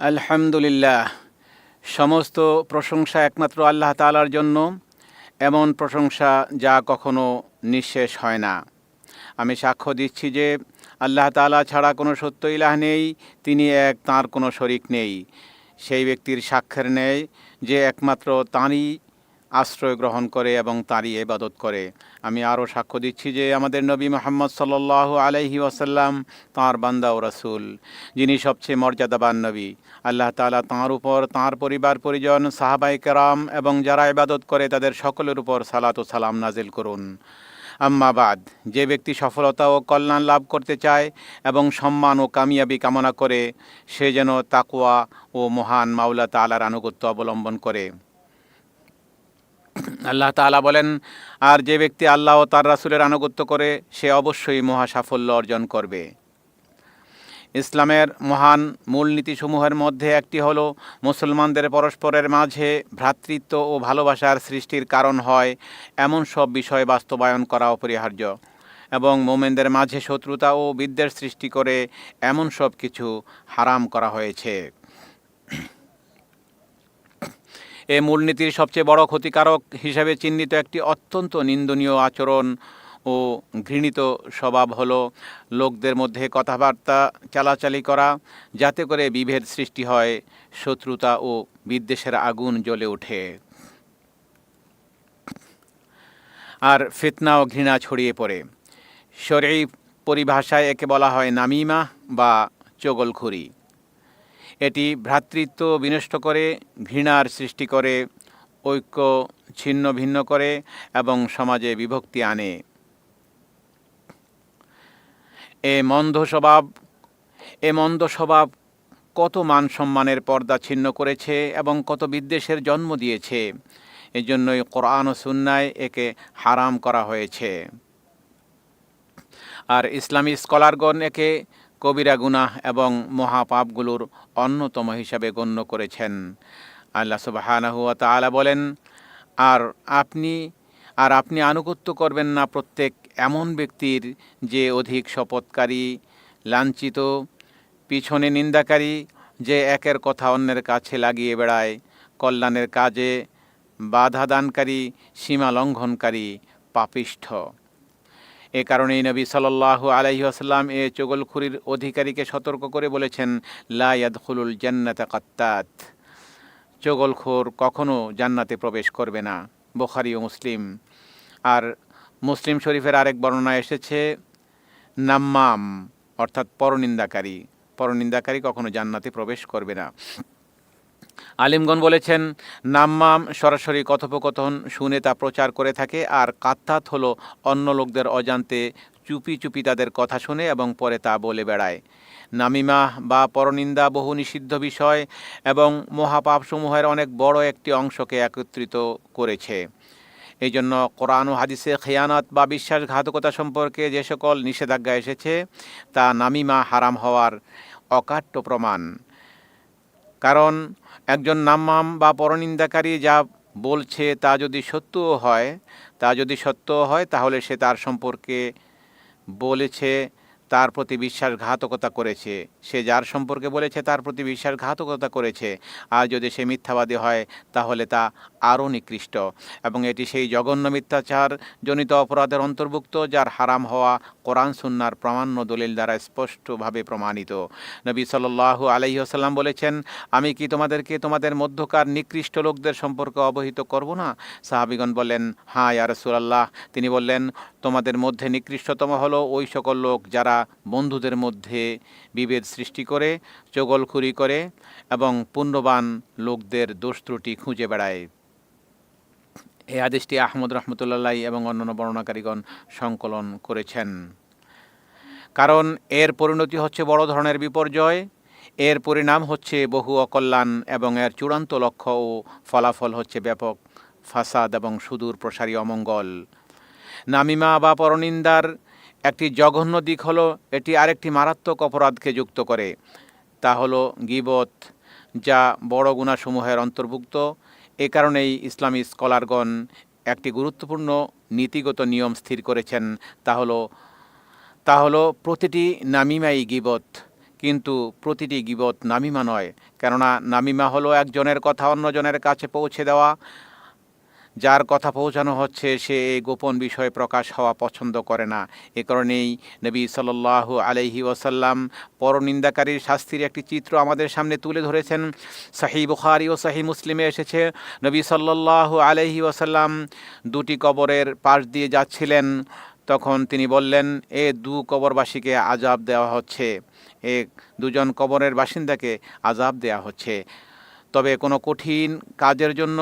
আলহামদুলিল্লাহ। সমস্ত প্রশংসা একমাত্র আল্লাহ তালার জন্য। এমন প্রশংসা যা কখনো নিঃশেষ হয় না। আমি সাক্ষ্য দিচ্ছি যে, আল্লাহ তালা ছাড়া কোনো সত্য ইলাহ নেই, তিনি এক, তার কোনো শরিক নেই। সেই ব্যক্তির সাক্ষের নেয় যে, একমাত্র তাঁরই আশ্রয় গ্রহণ করে এবং তাঁরই এবাদত করে। আমি আরও সাক্ষ্য দিচ্ছি যে আমাদের নবী মোহাম্মদ সাল্লাহ আলাইহি ওয়াসাল্লাম তাঁর বান্দা ও রাসূল, যিনি সবচেয়ে মর্যাদাবান নবী। আল্লাহ তালা তাঁর উপর তাঁর পরিবার, পরিজন সাহাবাই কেরাম এবং যারা ইবাদত করে তাদের সকলের উপর সালাত ও সালাম নাজিল করুন। আম্মাবাদ যে ব্যক্তি সফলতা ও কল্যাণ লাভ করতে চায় এবং সম্মান ও কামিয়াবি কামনা করে, সে যেন তাকুয়া ও মহান মাওলা তালার আনুগত্য অবলম্বন করে। আল্লাহ তাআলা বলেন, আর যে ব্যক্তি আল্লাহ ও তার রাসুলের আনুগত্য করে, সে অবশ্যই মহা সাফল্য অর্জন করবে। ইসলামের মহান মূলনীতিসমূহের মধ্যে একটি হলো, মুসলমানদের পরস্পরের মাঝে ভ্রাতৃত্ব ও ভালোবাসার সৃষ্টির কারণ হয় এমন সব বিষয় বাস্তবায়ন করা অপরিহার্য এবং মোমেনদের মাঝে শত্রুতা ও বিদ্বেষ সৃষ্টি করে এমন সব কিছু হারাম করা হয়েছে। এ মূলনীতির সবচেয়ে বড় ক্ষতিকারক হিসাবে চিহ্নিত একটি অত্যন্ত নিন্দনীয় আচরণ ও ঘৃণিত স্বভাব হলো লোকদের মধ্যে কথাবার্তা চালাচালি করা, যাতে করে বিভেদ সৃষ্টি হয়, শত্রুতা ও বিদ্বেষের আগুন জ্বলে ওঠে। আর ফিতনা ও ঘৃণা ছড়িয়ে পড়ে। শরী পরিভাষায় একে বলা হয় নামিমা বা চগলখুরি। এটি ভ্রাতৃত্ব বিনষ্ট করে, ঘৃণার সৃষ্টি করে, ঐক্য ছিন্ন ভিন্ন করে এবং সমাজে বিভক্তি আনে। এ মন্দ স্বভাব, এ মন্দ স্বভাব কত মান সম্মানের পর্দা ছিন্ন করেছে এবং কত বিদ্বেষের জন্ম দিয়েছে, এজন্যই কোরআন ও সুন্নায় একে হারাম করা হয়েছে। আর ইসলামী স্কলারগণ একে কবিরা গুনাহ এবং মহাপাপগুলোর অন্যতম হিসাবে গণ্য করেছেন। আল্লাহ সুবাহানাহু তাআলা বলেন, আর আপনি আর আপনি আনুগত্য করবেন না প্রত্যেক এমন ব্যক্তির যে অধিক শপথকারী, লাঞ্ছিত, পিছনে নিন্দাকারী, যে একের কথা অন্যের কাছে লাগিয়ে বেড়ায়, কল্যাণের কাজে বাধা দানকারী, সীমা লঙ্ঘনকারী, পাপিষ্ঠ। এ কারণেই নবী সাল্লাহ আলহি আসাল্লাম এ চগলখুরির অধিকারীকে সতর্ক করে বলেছেন লায়াদুল জান্নাত কাত্তাত। চগলখোর কখনো জান্নাতে প্রবেশ করবে না, বোখারি ও মুসলিম। আর মুসলিম শরীফের আরেক বর্ণনা এসেছে, নাম্মাম, অর্থাৎ পরনিন্দাকারী। পরনিন্দাকারী কখনো জান্নাতে প্রবেশ করবে না। আলিমগণ বলেছেন, নাম্মাম সরাসরি কথোপকথন শুনে তা প্রচার করে থাকে, আর কাত্তাত হলো অন্য লোকদের অজান্তে চুপি চুপি তাদের কথা শুনে এবং পরে তা বলে বেড়ায়। নামিমা বা পরনিন্দা বহু নিষিদ্ধ বিষয় এবং মহাপাপসমূহের অনেক বড় একটি অংশকে একত্রিত করেছে। এই জন্য কোরআন ও হাদিসে খেয়ানত বা বিশ্বাসঘাতকতা সম্পর্কে যে সকল নিষেধাজ্ঞা এসেছে, তা নামিমা হারাম হওয়ার অকাট্য প্রমাণ। কারণ একজন নাম্মাম বা পরনিন্দাকারী যা বলছে তা যদি সত্যও হয়, তা যদি সত্যও হয়, তাহলে সে তার সম্পর্কে বলেছে তার প্রতি বিশ্বাসঘাতকতা করেছে। সে যার সম্পর্কে বলেছে, তার প্রতি বিশ্বাসঘাতকতা করেছে। আর যদি সে মিথ্যাবাদী হয়, তাহলে তা আরও নিকৃষ্ট। এবং এটি সেই জঘন্য মিথ্যাচার জনিত অপরাধের অন্তর্ভুক্ত, যার হারাম হওয়া কোরআন সুন্নার প্রামাণ্য দলিল দ্বারা স্পষ্টভাবে প্রমাণিত। নবী সাল্লাহু আলহিহাসাল্লাম বলেছেন, আমি কি তোমাদেরকে তোমাদের মধ্যকার নিকৃষ্ট লোকদের সম্পর্কে অবহিত করব না? সাহাবিগণ বললেন হ্যাঁ ইয়ারসুল্লাহ তিনি বললেন, তোমাদের মধ্যে নিকৃষ্টতম হলো ওই সকল লোক যারা বন্ধুদের মধ্যে বিভেদ সৃষ্টি করে, চগলখুরি করে এবং পুণ্যবান লোকদের দোষ ত্রুটি খুঁজে বেড়ায়। এই আদেশটি আহমদ রহমতুল্লাহ এবং অন্যান্য বর্ণনাকারীগণ সংকলন করেছেন। কারণ এর পরিণতি হচ্ছে বড় ধরনের বিপর্যয়, এর পরিণাম হচ্ছে বহু অকল্যাণ এবং এর চূড়ান্ত লক্ষ্য ও ফলাফল হচ্ছে ব্যাপক ফাসাদ এবং সুদূর প্রসারী অমঙ্গল। নামিমা বা পরনিন্দার একটি জঘন্য দিক হলো, এটি আরেকটি মারাত্মক অপরাধকে যুক্ত করে। তা হলো গিবত, যা বড় গুণাসমূহের অন্তর্ভুক্ত। এ কারণেই ইসলামী স্কলারগণ একটি গুরুত্বপূর্ণ নীতিগত নিয়ম স্থির করেছেন। তা হলো তা হলো প্রতিটি নামিমাই গিবত, কিন্তু প্রতিটি গিবত নামিমা নয়, কেননা নামিমা হলো একজনের কথা অন্যজনের কাছে পৌঁছে দেওয়া। যার কথা পৌঁছানো হচ্ছে, সে এই গোপন বিষয় প্রকাশ হওয়া পছন্দ করে না। এ কারণেই নবী সাল্লাহ আলহি ওসাল্লাম পরনিন্দাকারীর শাস্তির একটি চিত্র আমাদের সামনে তুলে ধরেছেন। সাহি বুখারি ও সাহি মুসলিমে এসেছে, নবী সাল্লাহ আলহি ওসাল্লাম দুটি কবরের পাশ দিয়ে যাচ্ছিলেন। তখন তিনি বললেন, এ দু কবরবাসীকে আজাব দেওয়া হচ্ছে। এ দুজন কবরের বাসিন্দাকে আজাব দেওয়া হচ্ছে। তবে কোনো কঠিন কাজের জন্য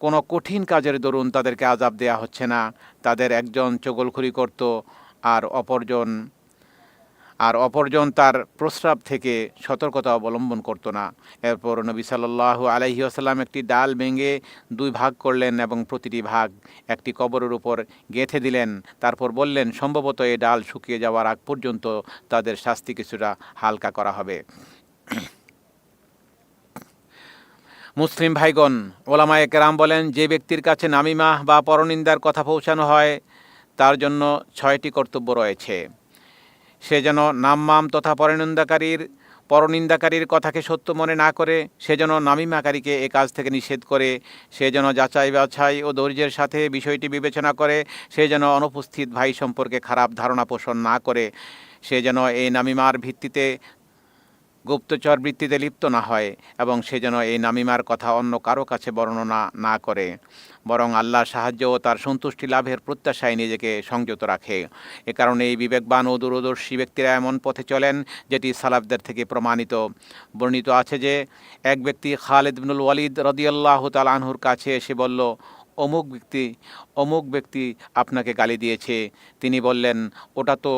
কোনো কঠিন কাজের দরুন তাদেরকে আজাব দেয়া হচ্ছে না। তাদের একজন চগলখুরি করত আর অপরজন আর অপরজন তার প্রস্রাব থেকে সতর্কতা অবলম্বন করতো না। এরপর নবী সাল্লাহ আলহি আসাল্লাম একটি ডাল ভেঙে দুই ভাগ করলেন এবং প্রতিটি ভাগ একটি কবরের উপর গেঁথে দিলেন। তারপর বললেন, সম্ভবত এই ডাল শুকিয়ে যাওয়ার আগ পর্যন্ত তাদের শাস্তি কিছুটা হালকা করা হবে। মুসলিম ভাইগণ, ওলামায়ে কেরাম বলেন, যে ব্যক্তির কাছে নামিমা বা পরনিন্দার কথা পৌঁছানো হয়, তার জন্য ছয়টি কর্তব্য রয়েছে। সে যেন নামমাম তথা পরনিন্দাকারীর পরনিন্দাকারীর কথাকে সত্য মনে না করে, সে যেন নামিমাকারীকে এ কাজ থেকে নিষেধ করে, সে যেন যাচাই বাছাই ও ধৈর্যের সাথে বিষয়টি বিবেচনা করে, সে যেন অনুপস্থিত ভাই সম্পর্কে খারাপ ধারণা পোষণ না করে, সে যেন এই নামিমার ভিত্তিতে গুপ্তচর বৃত্তিতে লিপ্ত না হয় এবং সে যেন এই নামিমার কথা অন্য কারও কাছে বর্ণনা না করে। বরং আল্লাহর সাহায্য ও তার সন্তুষ্টি লাভের প্রত্যাশায় নিজেকে সংযত রাখে। এ কারণে এই বিবেকবান ও দূরদর্শী ব্যক্তিরা এমন পথে চলেন যেটি সালাফদের থেকে প্রমাণিত। বর্ণিত আছে যে, এক ব্যক্তি খালেদ বিনুল ওয়ালিদ রদিয়াল্লাহ তালানহুর কাছে এসে বলল, অমুক ব্যক্তি অমুক ব্যক্তি আপনাকে গালি দিয়েছে। তিনি বললেন, ওটা তো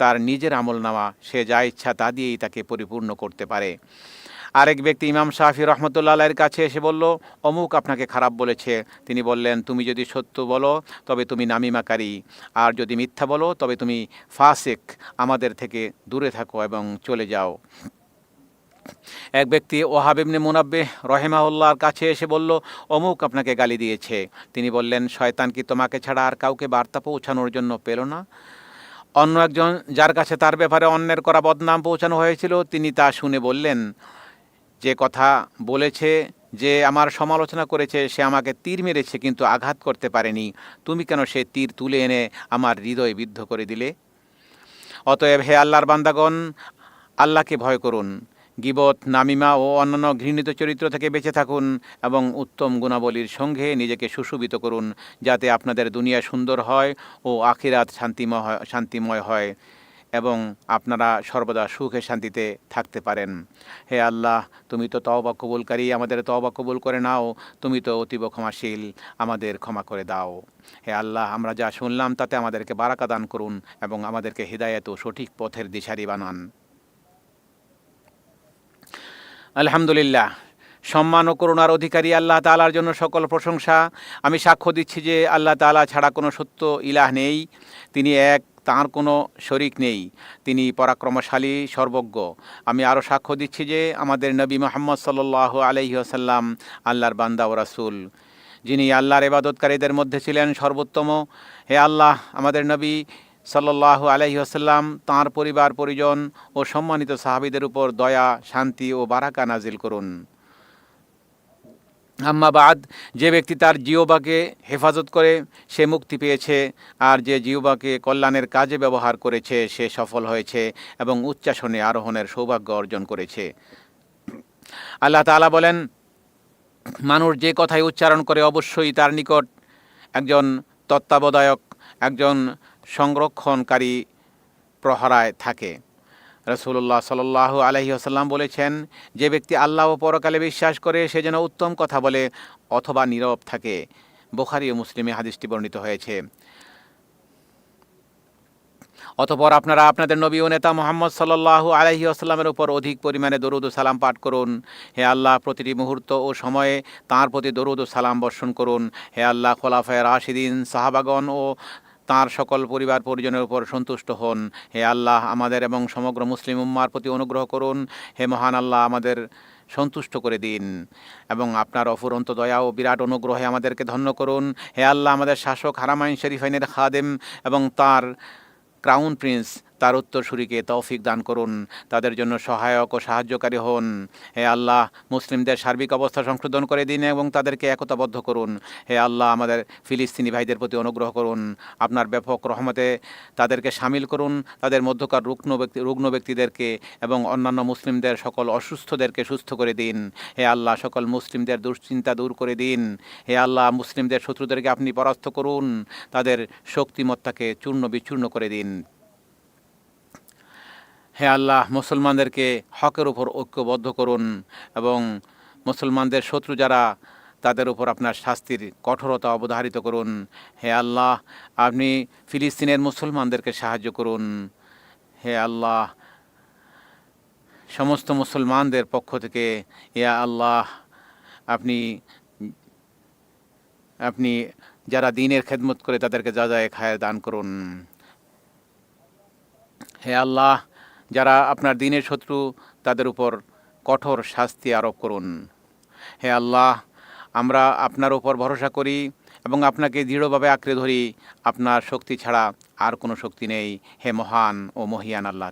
তার নিজের আমল নামা, সে যা ইচ্ছা তা দিয়েই তাকে পরিপূর্ণ করতে পারে। আরেক ব্যক্তি ইমাম শাহি রহমতুল্লাহ আলাইয়ের কাছে এসে বলল, অমুক আপনাকে খারাপ বলেছে। তিনি বললেন, তুমি যদি সত্য বলো, তবে তুমি নামিমাকারী। আর যদি মিথ্যা বলো, তবে তুমি ফাসেক। আমাদের থেকে দূরে থাকো এবং চলে যাও। এক ব্যক্তি ওহাবিবনে মুনাব্বে রহেমাউল্লাহর কাছে এসে বলল, অমুক আপনাকে গালি দিয়েছে। তিনি বললেন, শয়তান কি তোমাকে ছাড়া আর কাউকে বার্তা পৌঁছানোর জন্য পেল না? অন্য একজন যার কাছে তার ব্যাপারে অন্যের করা বদনাম পৌঁছানো হয়েছিল, তিনি তা শুনে বললেন, যে কথা বলেছে, যে আমার সমালোচনা করেছে, সে আমাকে তীর মেরেছে, কিন্তু আঘাত করতে পারেনি। তুমি কেন সে তীর তুলে এনে আমার হৃদয় বিদ্ধ করে দিলে? অতএব হে আল্লাহর বান্দাগণ, আল্লাহকে ভয় করুন। গিবত, নামিমা ও অন্যান্য ঘৃণিত চরিত্র থেকে বেঁচে থাকুন এবং উত্তম গুণাবলীর সঙ্গে নিজেকে সুশোভিত করুন যাতে আপনাদের দুনিয়া সুন্দর হয় ও আখিরাত শান্তিময় শান্তিময় হয় এবং আপনারা সর্বদা সুখে শান্তিতে থাকতে পারেন। হে আল্লাহ, তুমি তো তওবা কবুলকারী, আমাদের তওবা কবুল করে নাও, তুমি তো অতীব ক্ষমাশীল, আমাদের ক্ষমা করে দাও। হে আল্লাহ, আমরা যা শুনলাম তাতে আমাদেরকে বারাকা দান করুন এবং আমাদেরকে হৃদায়ত সঠিক পথের দিশারি বানান। আলহামদুলিল্লাহ। সম্মান ও করুণার অধিকারী আল্লাহ তালার জন্য সকল প্রশংসা। আমি সাক্ষ্য দিচ্ছি যে আল্লাহ তালা ছাড়া কোনো সত্য ইলাহ নেই। তিনি এক, তাঁর কোনো শরিক নেই। তিনি পরাক্রমশালী, সর্বজ্ঞ। আমি আরও সাক্ষ্য দিচ্ছি যে আমাদের নবী মোহাম্মদ সাল্লাহ আলহি আসাল্লাম আল্লাহর বান্দা ও রাসুল। যিনি আল্লাহর এবাদতকারীদের মধ্যে ছিলেন সর্বোত্তম। হে আল্লাহ, আমাদের নবী সাল্লাহ আলহি আসাল্লাম তাঁর পরিবার, পরিজন ও সম্মানিত সাহাবিদের উপর দয়া, শান্তি ও বারাকা নাজিল করুন। আম্মাবাদ যে ব্যক্তি তার জিওবাকে হেফাজত করে, সে মুক্তি পেয়েছে, আর যে জিওবাকে কল্যাণের কাজে ব্যবহার করেছে, সে সফল হয়েছে এবং উচ্চাসনে আরোহণের সৌভাগ্য অর্জন করেছে। আল্লাহ তালা বলেন, মানুষ যে কথাই উচ্চারণ করে অবশ্যই তার নিকট একজন তত্ত্বাবধায়ক, একজন সংরক্ষণকারী প্রহরায় থাকে। রসুল্লাহ সাল্লাহ আলহি আসাল্লাম বলেছেন, যে ব্যক্তি আল্লাহ ও পরকালে বিশ্বাস করে, সে যেন উত্তম কথা বলে অথবা নীরব থাকে। বোখারি ও মুসলিমে হাদিসটি বর্ণিত হয়েছে। অতপর আপনারা আপনাদের নবী ও নেতা মোহাম্মদ সাল্লাহ আলহি আসাল্লামের উপর অধিক পরিমাণে দরুদ ও সালাম পাঠ করুন। হে আল্লাহ, প্রতিটি মুহূর্ত ও সময়ে তাঁর প্রতি দরুদ ও সালাম বর্ষণ করুন। হে আল্লাহ, খোলাফায় রাশিদিন সাহাবাগন ও তাঁর সকল পরিবার পরিজনের উপর সন্তুষ্ট হন। হে আল্লাহ আমাদের এবং সমগ্র মুসলিম উম্মার প্রতি অনুগ্রহ করুন। হে মহান আল্লাহ আমাদের সন্তুষ্ট করে দিন। এবং আপনার অফুরন্ত দয়া ও বিরাট অনুগ্রহে আমাদেরকে ধন্য করুন। হে আল্লাহ আমাদের শাসক হারামাইন শরীফাইনের খাদেম এবং তার ক্রাউন প্রিন্স তার উত্তরসূরিকে তৌফিক দান করুন, তাদের জন্য সহায়ক ও সাহায্যকারী হন। হে আল্লাহ, মুসলিমদের সার্বিক অবস্থা সংশোধন করে দিন এবং তাদেরকে একতাবদ্ধ করুন। হে আল্লাহ, আমাদের ফিলিস্তিনি ভাইদের প্রতি অনুগ্রহ করুন। আপনার ব্যাপক রহমতে তাদেরকে সামিল করুন, তাদের মধ্যকার রুগ্ন ব্যক্তি, রুগ্ন ব্যক্তিদেরকে এবং অন্যান্য মুসলিমদের সকল অসুস্থদেরকে সুস্থ করে দিন। হে আল্লাহ, সকল মুসলিমদের দুশ্চিন্তা দূর করে দিন। হে আল্লাহ, মুসলিমদের শত্রুদেরকে আপনি পরাস্ত করুন, তাদের শক্তিমত্তাকে চূর্ণ বিচূর্ণ করে দিন। হে আল্লাহ, মুসলমানদেরকে হকের উপর ঐক্যবদ্ধ করুন এবং মুসলমানদের শত্রু যারা, তাদের উপর আপনার শাস্তির কঠোরতা অবধারিত করুন। হে আল্লাহ, আপনি ফিলিস্তিনের মুসলমানদেরকে সাহায্য করুন। হে আল্লাহ, সমস্ত মুসলমানদের পক্ষ থেকে ইয়া আল্লাহ, আপনি আপনি যারা দিনের খেদমত করে তাদেরকে যা যায় খায় দান করুন। হে আল্লাহ যারা আপনার দিনের শত্রু, তাদের উপর কঠোর শাস্তি আরোপ করুন। হে আল্লাহ, আমরা আপনার উপর ভরসা করি এবং আপনাকে দৃঢ়ভাবে আঁকড়ে ধরি। আপনার শক্তি ছাড়া আর কোনো শক্তি নেই। হে মহান ও মহিয়ান আল্লাহ